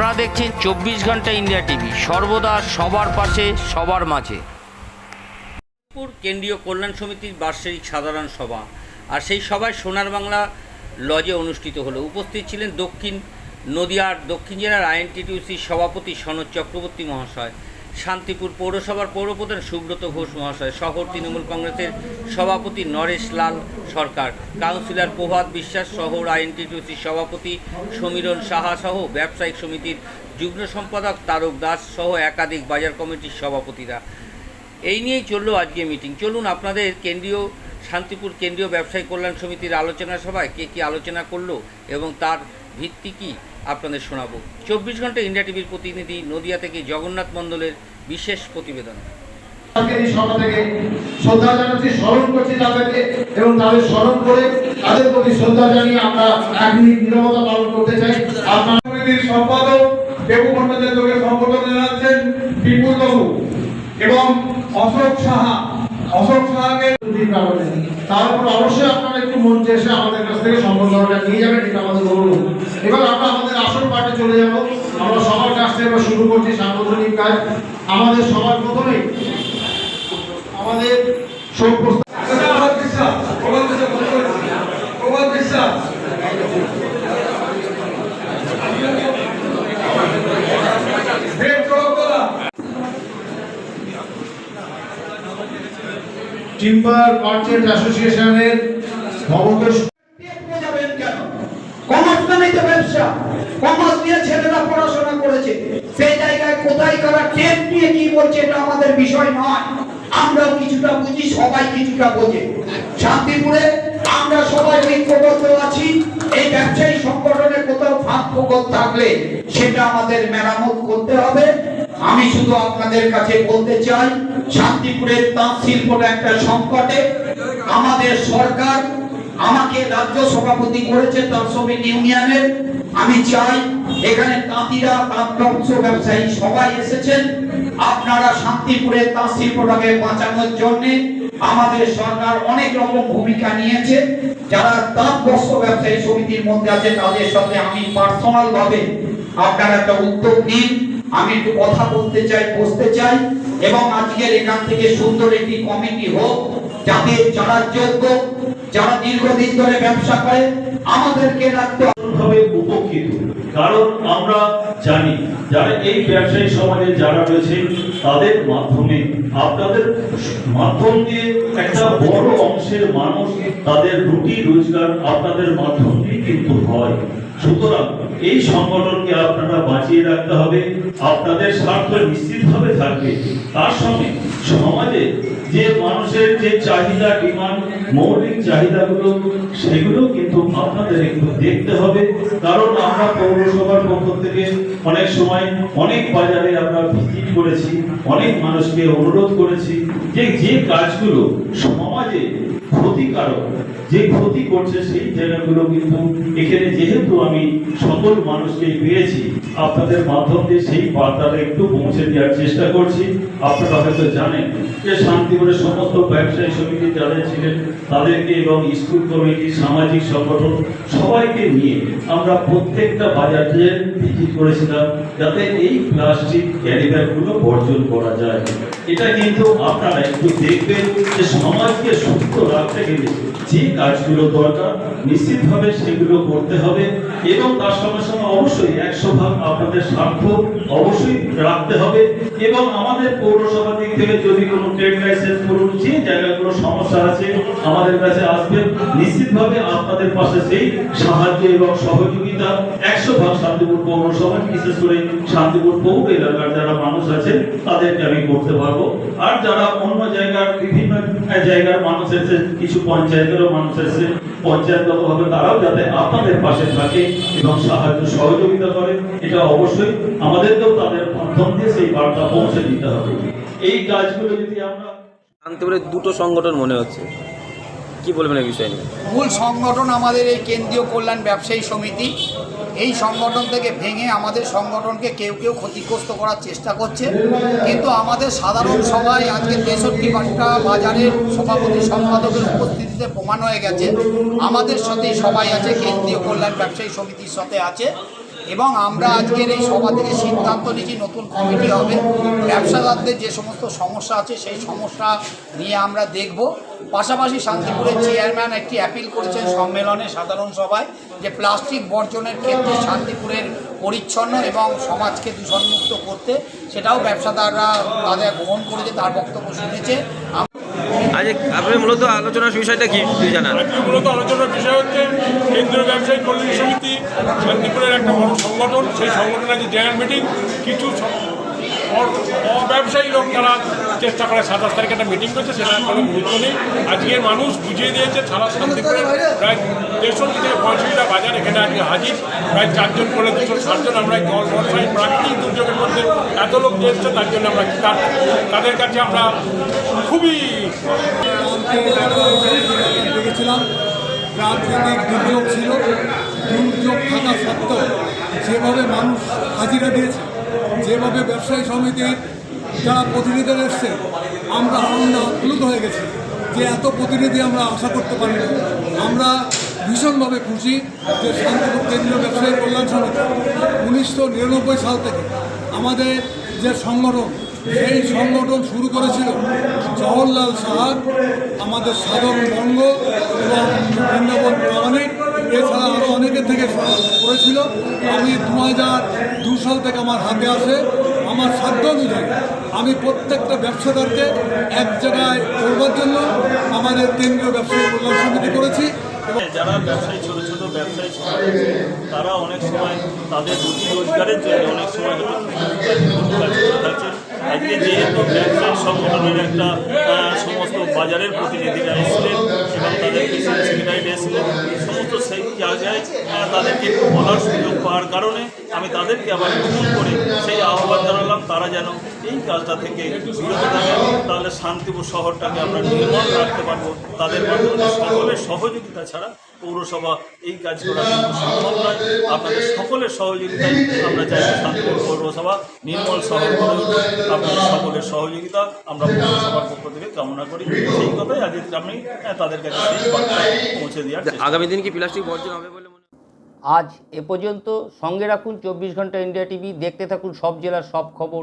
আপনারা দেখছেন চব্বিশ ঘণ্টা ইন্ডিয়া টিভি। সর্বদা সবার পাশে, সবার মাঝে। কেন্দ্রীয় কল্যাণ সমিতির বার্ষিক সাধারণ সভা। আর সেই সভায় সোনার বাংলা লজে অনুষ্ঠিত হলো। উপস্থিত ছিলেন দক্ষিণ নদিয়ার দক্ষিণ জেলার আইএনটিটিউসির সভাপতি সনদ চক্রবর্তী মহাশয়। শান্তিপুর পৌরসভার পৌরপ্রধান সুব্রত ঘোষ মহাশয় শহর তৃণমূল কংগ্রেসের সভাপতি নরেশ লাল সরকার, কাউন্সিলর প্রভাত বিশ্বাস শহর আইএনটিটিউসির সভাপতি সমীরণ সাহা সহ ব্যবসায়িক সমিতির যুগ্ম সম্পাদক তারক দাস সহ একাধিক বাজার কমিটির সভাপতিরা। এই নিয়েই চলল আজকে মিটিং। চলুন আপনাদের কেন্দ্রীয়, শান্তিপুর কেন্দ্রীয় ব্যবসায়ী কল্যাণ সমিতির আলোচনা সভায় কে কী আলোচনা করল এবং তার ভিত্তি কী? আপনাদের শোনাবো। চব্বিশ ঘণ্টা ইন্ডিয়া টিভির প্রতিনিধি নদিয়া থেকে জগন্নাথ মণ্ডলের বিশেষ প্রতিবেদন। আজকের এই সভা থেকে শ্রদ্ধা জানাচ্ছি স্মরণ করছি তাদেরকে এবং তাদের স্মরণ করে তাদের প্রতি শ্রদ্ধা জানিয়ে আমরা এক মিনিট নিরবতা পালন করতে চাই। আপনার সম্পাদক দেবু ভট্টাচার্যকে সম্বোধন জানাচ্ছেন বিপুল বাবু এবং অশোক সাহা। অশোক সাহাকে দুটির কারণে তারপর অবশ্যই আপনারা একটু মঞ্চে এসে আমাদের কাছ থেকে সম্বোধনটা নিয়ে যাবেন এটা আমাদের অনুরোধ। এবার আমরা আমাদের আসল পাঠে চলে যাব। আমরা সবার কাছ থেকে শুরু করছি সাংগঠনিক কাজ। আমাদের সবার প্রথমেই আমাদের শোক টিম্বার মার্চেন্ট অ্যাসোসিয়েশনের কেন কমার্স মানেই তো ব্যবসা। কমার্স নিয়ে ছেলেরা পড়াশোনা করেছে। সেই জায়গায় কোথায় কারা নিয়ে কি বলছে এটা আমাদের বিষয় নয়। আমরাও কিছুটা বুঝি, সবাই কিছুটা বোঝে। শান্তিপুরে আমরা সবাই ঐক্যবদ্ধ আছি। এই ব্যবসায়ী সংগঠনে কোথাও ফাঁক ফোকর থাকলে সেটা আমাদের মেরামত করতে হবে। আমি শুধু আপনাদের কাছে বলতে চাই, শান্তিপুরের তাঁত শিল্পটা একটা সংকটে। আমাদের সরকার আমাকে রাজ্য সভাপতি করেছে তাঁত শ্রমিক ইউনিয়নের। আমি চাই এখানে তাঁতিরা, তাঁত বংশ ব্যবসায়ী সবাই এসেছেন। আপনারা শান্তিপুরের তাঁত শিল্পটাকে বাঁচানোর জন্য আমাদের সরকার অনেক রকম ভূমিকা নিয়েছে। যারা তাঁত বস্ত্র ব্যবসায়ী সমিতির মধ্যে আছে, তাদের সাথে আমি পার্সোনাল ভাবে আপনারা একটা উদ্যোগ নিন। আমি একটু কথা বলতে চাই, বসতে চাই এবং আজকের এখান থেকে সুন্দর একটি কমিটি হোক, যাতে যারা যোগ্য যারা দীর্ঘদিন ধরে ব্যবসা করে, আমাদেরকে রাখতে ভাবে উপকৃত। কারণ আমরা জানি, যারা এই ব্যবসায়ী সমাজে যারা তাদের মাধ্যমে, আপনাদের মাধ্যম দিয়ে একটা বড় অংশের মানুষ তাদের রুটি, রোজগার আপনাদের মাধ্যম দিয়ে কিন্তু হয়। সুতরাং এই সংগঠনকে আপনারা বাঁচিয়ে রাখতে হবে, আপনাদের স্বার্থ নিশ্চিতভাবে থাকবে। তার সঙ্গে সমাজে যে মানুষের যে চাহিদা ডিমান্ড মৌলিক চাহিদাগুলো, সেগুলো কিন্তু আপনাদের একটু দেখতে হবে। কারণ আমরা পৌরসভার পক্ষ থেকে অনেক সময় অনেক বাজারে আমরা ভিজিট করেছি, অনেক মানুষকে অনুরোধ করেছি যে যে কাজগুলো সমাজে ক্ষতিকারক, যে ক্ষতি করছে সেই জায়গাগুলো কিন্তু এখানে যেহেতু আমি সকল মানুষকে পেয়েছি আপনাদের মাধ্যম দিয়ে সেই বার্তাটা একটু পৌঁছে দেওয়ার চেষ্টা করছি। আপনারা হয়তো জানেন যে শান্তিপুরের সমস্ত ব্যবসায়ী সমিতি যাদের ছিলেন তাদেরকে এবং স্কুল কমিটি, সামাজিক সংগঠন সবাইকে নিয়ে আমরা প্রত্যেকটা বাজারে ভিজিট করেছিলাম যাতে এই প্লাস্টিক ক্যারি ব্যাগগুলো বর্জন করা যায়। এটা কিন্তু আপনারা একটু দেখবেন যে সমাজকে সুস্থ রাখতে গেলে যে কাজগুলো দরকার, নিশ্চিতভাবে সেগুলো করতে হবে এবং তার সঙ্গে সঙ্গে অবশ্যই একশো ভাগ আপনাদের স্বার্থ অবশ্যই রাখতে হবে এবং আমাদের পৌরসভা দিক থেকে যদি কোনো ট্রেড লাইসেন্স করুন, যে জায়গাগুলো সমস্যা আছে, আমাদের কাছে আসবেন। নিশ্চিতভাবে আপনাদের পাশে সেই সাহায্য এবং সহযোগিতা একশো ভাগ শান্তিপুর পৌরসভা, বিশেষ করে শান্তিপুর পৌর এলাকার যারা মানুষ আছে তাদেরকে আমি করতে পারব। আর যারা অন্য জায়গার, বিভিন্ন জায়গার মানুষ এসে কিছু পঞ্চায়েতেরও মানুষ এসে পঞ্চায়েতগতভাবে তারাও যাতে আপনাদের পাশে থাকে এবং সাহায্য সহযোগিতা করে। এটা অবশ্যই। আমাদেরকেও তাদের মাধ্যম দিয়ে সেই বার্তা পৌঁছে দিতে হবে। এই কাজগুলো যদি আমরা শান্তিপুরের দুটো সংগঠন মনে হচ্ছে। কি বলবেন এই বিষয় মূল সংগঠন আমাদের এই কেন্দ্রীয় কল্যাণ ব্যবসায়ী সমিতি। এই সংগঠন থেকে ভেঙে আমাদের সংগঠনকে কেউ কেউ ক্ষতিগ্রস্ত করার চেষ্টা করছে। কিন্তু আমাদের সাধারণ সভায় আজকে তেষট্টি ঘণ্টা বাজারের সভাপতি সম্পাদকের উপস্থিতিতে প্রমাণ হয়ে গেছে। আমাদের সাথেই সবাই আছে কেন্দ্রীয় কল্যাণ ব্যবসায়ী সমিতির সাথে আছে। এবং আমরা আজকের এই সভা থেকে সিদ্ধান্ত নিয়েছি নতুন কমিটি হবে। ব্যবসাদারদের যে সমস্ত সমস্যা আছে, সেই সমস্যা নিয়ে আমরা দেখব। পাশাপাশি শান্তিপুরের চেয়ারম্যান একটি অ্যাপিল করেছেন সম্মেলনে সাধারণ সভায় যে প্লাস্টিক বর্জনের ক্ষেত্রে শান্তিপুরের পরিচ্ছন্ন এবং সমাজকে দূষণমুক্ত করতে, সেটাও ব্যবসাদাররা তাদের গ্রহণ করেছে, তার বক্তব্য শুনেছে। আপনি মূলত আলোচনার বিষয়টা কি? জানান? মূলত আলোচনার বিষয় হচ্ছে কেন্দ্রীয় ব্যবসায়ী কল্যাণ সমিতি, শান্তিপুরের একটা বড় সংগঠন। সেই সংগঠনের যে জেনারেল মিটিং। কিছু অব্যবসায়ী লোক তারা চেষ্টা করে, সাতাশ তারিখে একটা মিটিং করছে, সেটা কোনো গুরুত্ব নেই। আজকের মানুষ বুঝিয়ে দিয়েছে সারা শান্তিপুরে প্রায় তেষট্টি থেকে পঁয়ষট্টিটা বাজার এখানে আজকে হাজির। প্রায় চারজন করে দুশো ষাটজন আমরা জল বর্ষায় প্রাকৃতিক দুর্যোগের মধ্যে এত লোক এসছে, তার জন্য আমরা তাদের কাছে আমরা খুবই দেখেছিলাম দুর্যোগ ছিল। দুর্যোগ থাকা সত্ত্বেও যেভাবে মানুষ হাজিরা দিয়েছে যেভাবে ব্যবসায়ী সমিতির যারা প্রতিনিধিরা এসছে, আমরা আনন্দ আপ্লুত হয়ে গেছি যে এত প্রতিনিধি আমরা আশা করতে পারিনি আমরা ভীষণভাবে খুশি যে শান্তিপুর কেন্দ্রীয় ব্যবসায়ী কল্যাণ সমিতি উনিশশো নিরানব্বই সাল থেকে আমাদের যে সংগঠন, সেই সংগঠন শুরু করেছিল জওহরলাল সাহার আমাদের সাধারণ বঙ্গ এবং বৃন্দাবন হাজার দু সাল থেকে আমার হাতে আসে, আমার সাধ্য অনুযায়ী আমি প্রত্যেকটা ব্যবসাদারকে এক জায়গায় করবার জন্য আমাদের কেন্দ্রীয় ব্যবসায়ী কল্যাণ সমিতি করেছি। যারা ব্যবসায়ী, ছোট ছোট ব্যবসায়ী তারা অনেক সময় তাদের রুটি রোজগারের জন্য অনেক সময় হয়তো আজকে যেহেতু ব্যবসায়ী সংগঠনের একটা সমস্ত বাজারের প্রতিনিধিরা এসেছিলেন এবং তাদের সেক্রেটারি এসেছিলেন সমস্ত যায় তাদেরকে একটু বলার সুযোগ পাওয়ার কারণে আমি তাদেরকে আবার নতুন করে সেই আহ্বান জানালাম, তারা যেন এই কাজটা থেকে বিরত থাকে তাহলে শান্তিপুর শহরটাকে আমরা নির্মল রাখতে পারব। তাদের মাধ্যমে সকলের সহযোগিতা ছাড়া পৌরসভা এই কাজ করা কিন্তু সম্ভব নয়। আপনাদের সকলের সহযোগিতায় আমরা চাই শান্তিপুর পৌরসভা নির্মল শহর উঠুক। আপনাদের সকলের সহযোগিতা আমরা পৌরসভার পক্ষ থেকে কামনা করি। সেই কথাই আজকে আমি আহ, তাদের কাছে সেই বার্তা পৌঁছে দেওয়ার আগামী দিন কি প্লাস্টিক বর্জন হবে বলে মনে আজ এ পর্যন্ত সঙ্গে রাখুন চব্বিশ ঘণ্টা ইন্ডিয়া টিভি দেখতে থাকুন সব জেলার সব খবর।